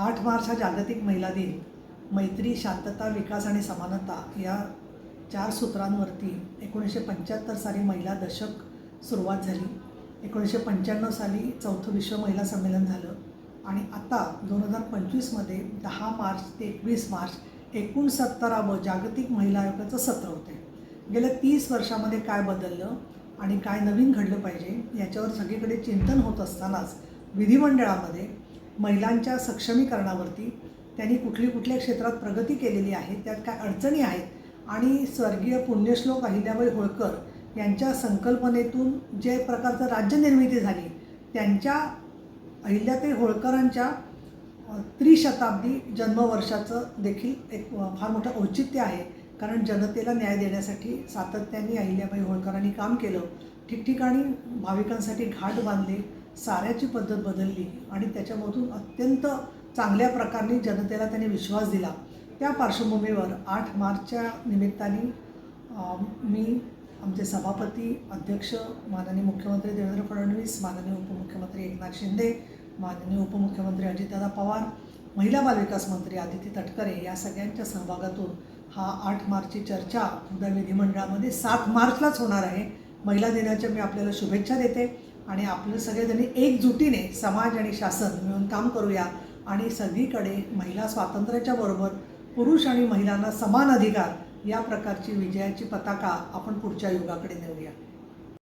आठ मार्च हा जागतिक महिला दिन मैत्री शांतता विकास आणि समानता या चार सूत्रांवरती एकोणीसशे पंच्याहत्तर साली महिला दशक सुरुवात झाली. एकोणीसशे पंच्याण्णव साली चौथं विश्व महिला संमेलन झालं आणि आता दोन हजार पंचवीसमध्ये दहा मार्च ते एकवीस मार्च एकोणसत्तरावं जागतिक महिला आयोगाचं सत्र होते. गेल्या तीस वर्षामध्ये काय बदललं आणि काय नवीन घडलं पाहिजे याच्यावर सगळीकडे चिंतन होत असतानाच विधिमंडळामध्ये महिलांच्या सक्षमीकरणावरती त्यांनी कुठली कुठल्या क्षेत्रात प्रगती केलेली आहे त्यात काय अडचणी आहेत? आणि स्वर्गीय पुण्यश्लोक अहिल्याबाई होळकर यांच्या संकल्पनेतून जे प्रकारचं राज्यनिर्मिती झाली त्यांच्या अहिल्याताई होळकरांच्या त्रिशताब्दी जन्मवर्षाचं देखील एक फार मोठं औचित्य आहे. कारण जनतेला न्याय देण्यासाठी सातत्याने अहिल्याबाई होळकरांनी काम केलं. ठिकठिकाणी भाविकांसाठी घाट बांधले साऱ्याची पद्धत बदलली आणि त्याच्यामधून अत्यंत चांगल्या प्रकारे जनतेला त्यांनी विश्वास दिला. त्या पार्श्वभूमीवर आठ मार्चच्या निमित्ताने मी आमचे सभापती अध्यक्ष माननीय मुख्यमंत्री देवेंद्र फडणवीस माननीय उपमुख्यमंत्री एकनाथ शिंदे माननीय उपमुख्यमंत्री अजितदादा पवार महिला बालविकास मंत्री आदिती तटकरे या सगळ्यांच्या सहभागातून हा आठ मार्चची चर्चा उद्या विधिमंडळामध्ये सात मार्चलाच होणार आहे. महिला दिनाच्या मी आपल्याला शुभेच्छा देते. आणि आपलं सगळेजणी एकजुटीने समाज आणि शासन मिळून काम करूया आणि सगळीकडे महिला स्वातंत्र्याच्या बरोबर पुरुष आणि महिलांना समान अधिकार या प्रकारची विजयाची पताका आपण पुढच्या युगाकडे नेऊया.